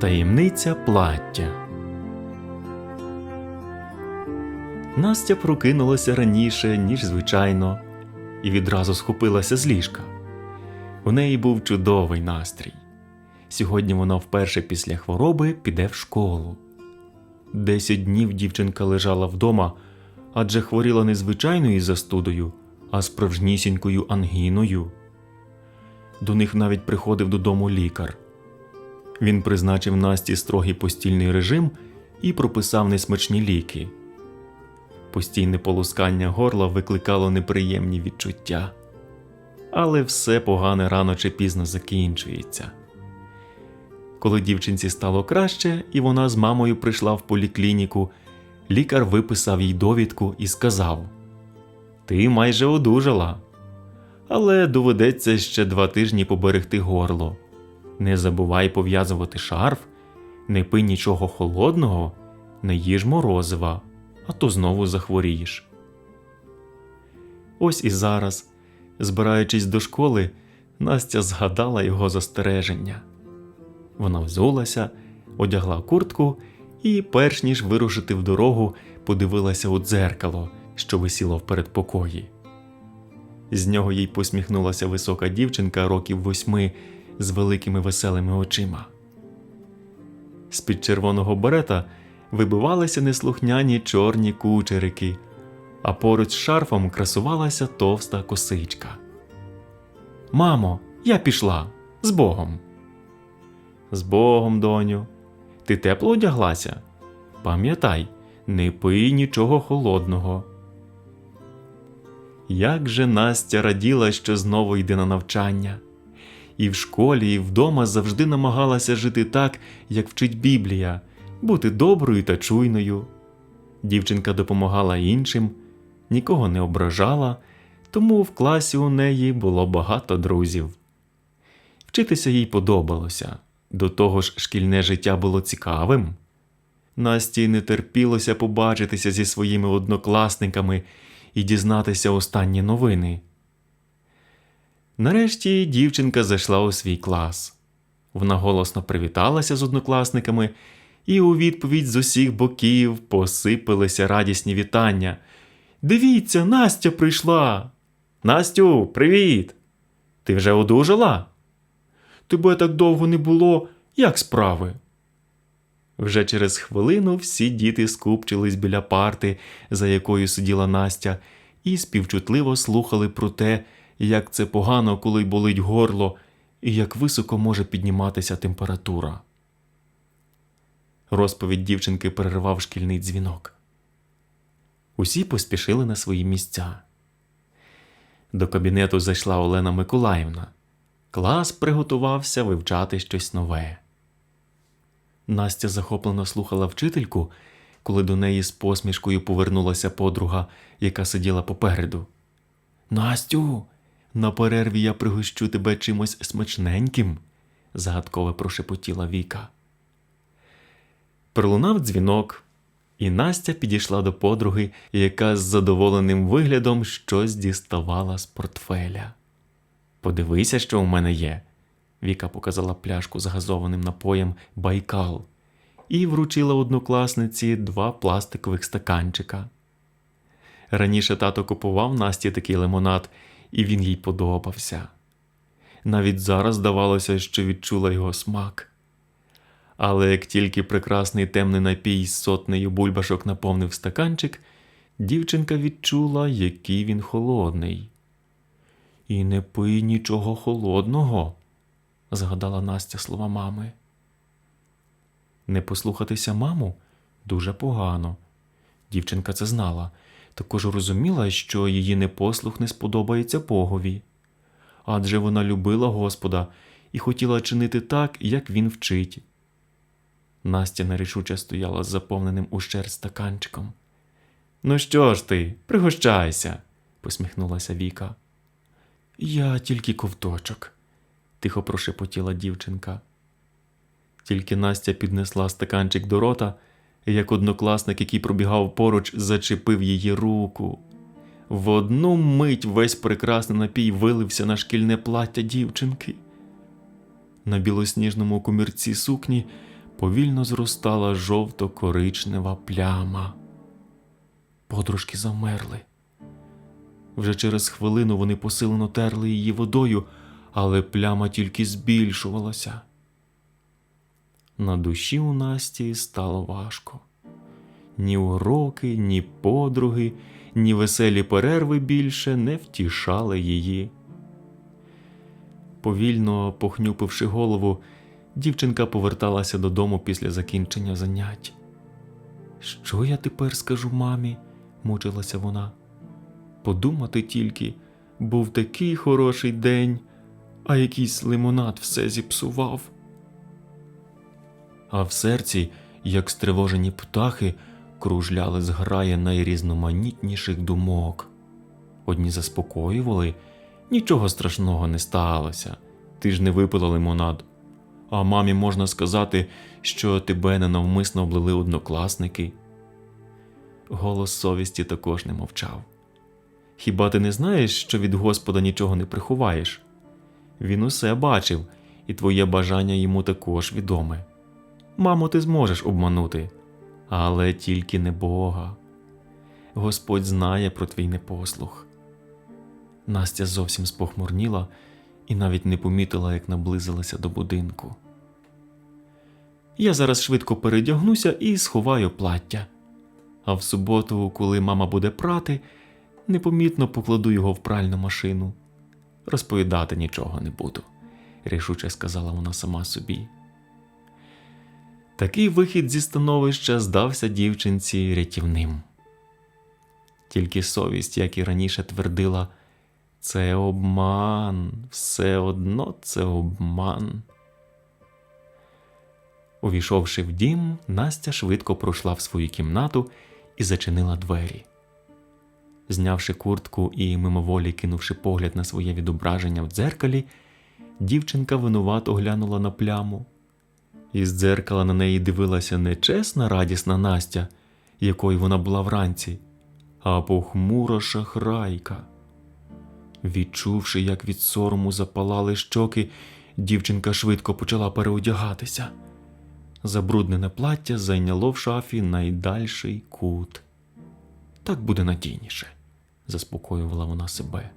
Таємниця плаття. Настя прокинулася раніше, ніж звичайно, і відразу схопилася з ліжка. У неї був чудовий настрій. Сьогодні вона вперше після хвороби піде в школу. Десять днів дівчинка лежала вдома, адже хворіла не звичайною застудою, а справжнісінькою ангіною. До них навіть приходив додому лікар. Він призначив Насті строгий постільний режим і прописав несмачні ліки. Постійне полускання горла викликало неприємні відчуття. Але все погане рано чи пізно закінчується. Коли дівчинці стало краще, і вона з мамою прийшла в поліклініку, лікар виписав їй довідку і сказав: Ти майже одужала, але доведеться ще два тижні поберегти горло. Не забувай пов'язувати шарф, не пий нічого холодного, не їж морозива, а то знову захворієш. Ось і зараз, збираючись до школи, Настя згадала його застереження. Вона взулася, одягла куртку і, перш ніж вирушити в дорогу, подивилася у дзеркало, що висіло в передпокої. З нього їй посміхнулася висока дівчинка років восьми з великими веселими очима. З-під червоного берета вибивалися неслухняні чорні кучерики, а поруч з шарфом красувалася товста косичка. Мамо, я пішла з Богом. З Богом, доню. Ти тепло одяглася? Пам'ятай, не пий нічого холодного. Як же Настя раділа, що знову йде на навчання. І в школі, і вдома завжди намагалася жити так, як вчить Біблія, бути доброю та чуйною. Дівчинка допомагала іншим, нікого не ображала, тому в класі у неї було багато друзів. Вчитися їй подобалося, до того ж, шкільне життя було цікавим. Насті не терпілося побачитися зі своїми однокласниками і дізнатися останні новини. Нарешті дівчинка зайшла у свій клас. Вона голосно привіталася з однокласниками, і у відповідь з усіх боків посипалися радісні вітання. Дивіться, Настя прийшла. Настю, привіт! Ти вже одужала? Тебе так довго не було, як справи? Вже через хвилину всі діти скупчились біля парти, за якою сиділа Настя, і співчутливо слухали про те, як це погано, коли болить горло, і як високо може підніматися температура. Розповідь дівчинки перервав шкільний дзвінок. Усі поспішили на свої місця. До кабінету зайшла Олена Миколаївна. Клас приготувався вивчати щось нове. Настя захоплено слухала вчительку, коли до неї з посмішкою повернулася подруга, яка сиділа попереду. Настю, на перерві я пригощу тебе чимось смачненьким, загадково прошепотіла Віка. Пролунав дзвінок, і Настя підійшла до подруги, яка з задоволеним виглядом щось діставала з портфеля. Подивися, що у мене є. Віка показала пляшку з газованим напоєм Байкал і вручила однокласниці два пластикових стаканчика. Раніше тато купував Насті такий лимонад, і він їй подобався. Навіть зараз здавалося, що відчула його смак. Але як тільки прекрасний темний напій з сотнею бульбашок наповнив стаканчик, дівчинка відчула, який він холодний. І не пий нічого холодного, згадала Настя слова мами. Не послухатися маму дуже погано. Дівчинка це знала, також розуміла, що її непослух не сподобається Богові. Адже вона любила Господа і хотіла чинити так, як він вчить. Настя нерішуче стояла з заповненим ущер стаканчиком. Ну що ж ти, пригощайся, посміхнулася Віка. Я тільки ковточок, тихо прошепотіла дівчинка. Тільки Настя піднесла стаканчик до рота, як однокласник, який пробігав поруч, зачепив її руку. В одну мить весь прекрасний напій вилився на шкільне плаття дівчинки. На білосніжному комірці сукні повільно зростала жовто-коричнева пляма. Подружки замерли. Вже через хвилину вони посилено терли її водою, але пляма тільки збільшувалася. На душі у Насті стало важко. Ні уроки, ні подруги, ні веселі перерви більше не втішали її. Повільно похнюпивши голову, дівчинка поверталася додому після закінчення занять. Що я тепер скажу мамі? мучилася вона. Подумати тільки, був такий хороший день, а якийсь лимонад все зіпсував. А в серці, як стривожені птахи, кружляли зграє найрізноманітніших думок. Одні заспокоювали, нічого страшного не сталося, ти ж не випила лимонад. А мамі можна сказати, що тебе ненавмисно облили однокласники. Голос совісті також не мовчав. Хіба ти не знаєш, що від Господа нічого не приховаєш? Він усе бачив, і твоє бажання йому також відоме. Маму, ти зможеш обманути, але тільки не Бога. Господь знає про твій непослух. Настя зовсім спохмурніла і навіть не помітила, як наблизилася до будинку. Я зараз швидко передягнуся і сховаю плаття. А в суботу, коли мама буде прати, непомітно покладу його в пральну машину. Розповідати нічого не буду, рішуче сказала вона сама собі. Такий вихід зі становища здався дівчинці рятівним. Тільки совість, як і раніше твердила, це обман, все одно це обман. Увійшовши в дім, Настя швидко пройшла в свою кімнату і зачинила двері. Знявши куртку і мимоволі кинувши погляд на своє відображення в дзеркалі, дівчинка винувато глянула на пляму. Із дзеркала на неї дивилася не чесна радісна Настя, якою вона була вранці, а похмура шахрайка. Відчувши, як від сорому запалали щоки, дівчинка швидко почала переодягатися. Забруднене плаття зайняло в шафі найдальший кут. Так буде надійніше, заспокоювала вона себе.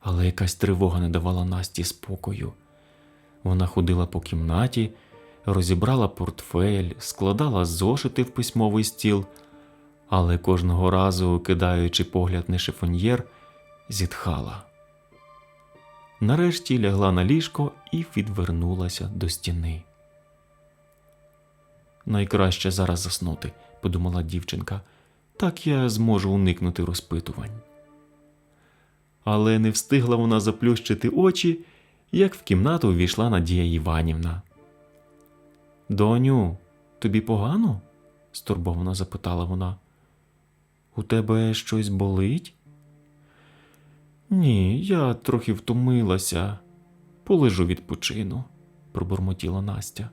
Але якась тривога не давала Насті спокою. Вона ходила по кімнаті, розібрала портфель, складала зошити в письмовий стіл, але кожного разу, кидаючи погляд на шифоньєр, зітхала. Нарешті лягла на ліжко і відвернулася до стіни. Найкраще зараз заснути, подумала дівчинка, так я зможу уникнути розпитувань. Але не встигла вона заплющити очі, як в кімнату ввійшла Надія Іванівна. Доню, тобі погано? стурбовано запитала вона. У тебе щось болить? Ні, я трохи втомилася. Полежу відпочину, пробурмотіла Настя.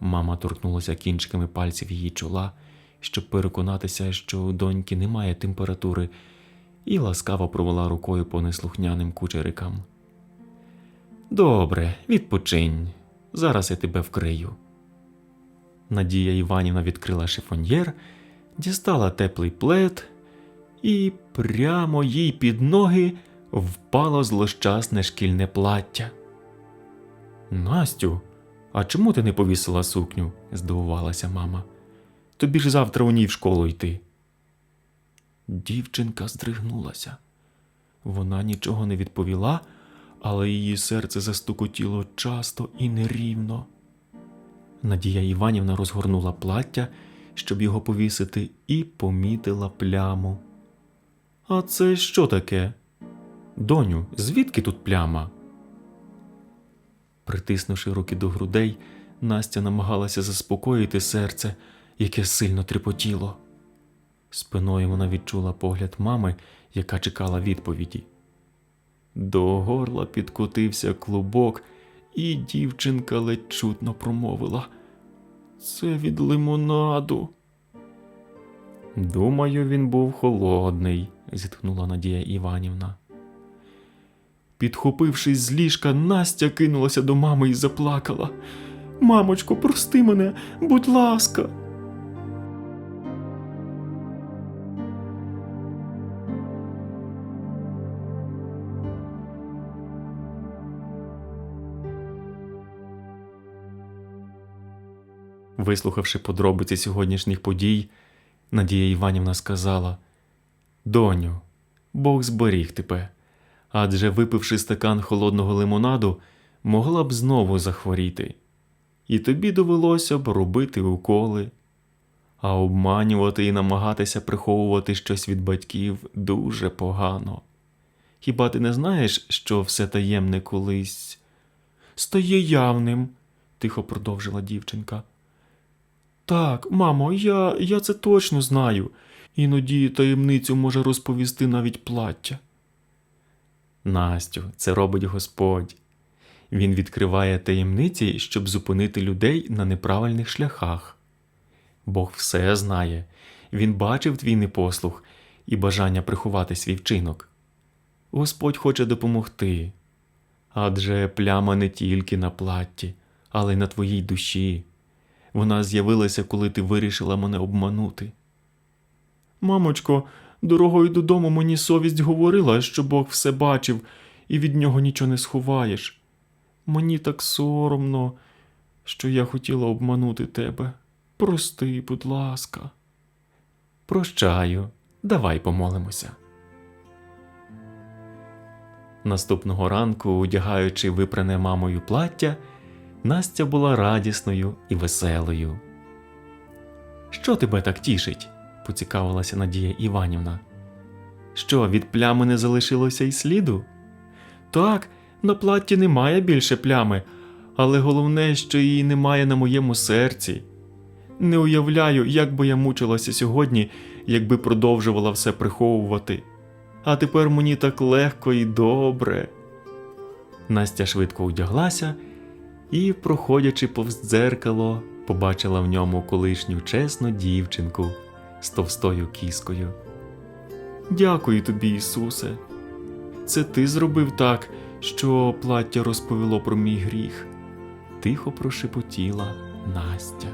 Мама торкнулася кінчиками пальців її чола, щоб переконатися, що у доньки немає температури, і ласкаво провела рукою по неслухняним кучерикам. Добре, відпочинь. Зараз я тебе вкрию. Надія Іванівна відкрила шифоньєр, дістала теплий плед, і прямо їй під ноги впало злощасне шкільне плаття. Настю, а чому ти не повісила сукню? здивувалася мама. Тобі ж завтра у ній в школу йти. Дівчинка здригнулася. Вона нічого не відповіла, але її серце застукотіло часто і нерівно. Надія Іванівна розгорнула плаття, щоб його повісити, і помітила пляму. А це що таке? Доню, звідки тут пляма? Притиснувши руки до грудей, Настя намагалася заспокоїти серце, яке сильно трепотіло. Спиною вона відчула погляд мами, яка чекала відповіді. До горла підкотився клубок, і дівчинка ледь чутно промовила. Це від лимонаду. Думаю, він був холодний, зітхнула Надія Іванівна. Підхопившись з ліжка, Настя кинулася до мами і заплакала. Мамочко, прости мене, будь ласка. Вислухавши подробиці сьогоднішніх подій, Надія Іванівна сказала: Доню, Бог зберіг тебе, адже випивши стакан холодного лимонаду, могла б знову захворіти, і тобі довелося б робити уколи, а обманювати і намагатися приховувати щось від батьків дуже погано. Хіба ти не знаєш, що все таємне колись стає явним? тихо продовжила дівчинка. Так, мамо, я, я це точно знаю. Іноді таємницю може розповісти навіть плаття. Настю, це робить Господь. Він відкриває таємниці, щоб зупинити людей на неправильних шляхах. Бог все знає, Він бачив твій непослух і бажання приховати свій вчинок. Господь хоче допомогти. Адже пляма не тільки на платті, але й на твоїй душі. Вона з'явилася, коли ти вирішила мене обманути. Мамочко, дорогою додому мені совість говорила, що Бог все бачив і від нього нічого не сховаєш. Мені так соромно, що я хотіла обманути тебе. Прости, будь ласка. Прощаю, давай помолимося. Наступного ранку, одягаючи випране мамою плаття, Настя була радісною і веселою. Що тебе так тішить? поцікавилася Надія Іванівна. Що, від плями не залишилося й сліду? Так, на платті немає більше плями, але головне, що її немає на моєму серці. Не уявляю, як би я мучилася сьогодні, якби продовжувала все приховувати. А тепер мені так легко і добре. Настя швидко одяглася і, проходячи повз дзеркало, побачила в ньому колишню чесну дівчинку з товстою кіскою. Дякую тобі, Ісусе. Це ти зробив так, що плаття розповіло про мій гріх. Тихо прошепотіла Настя.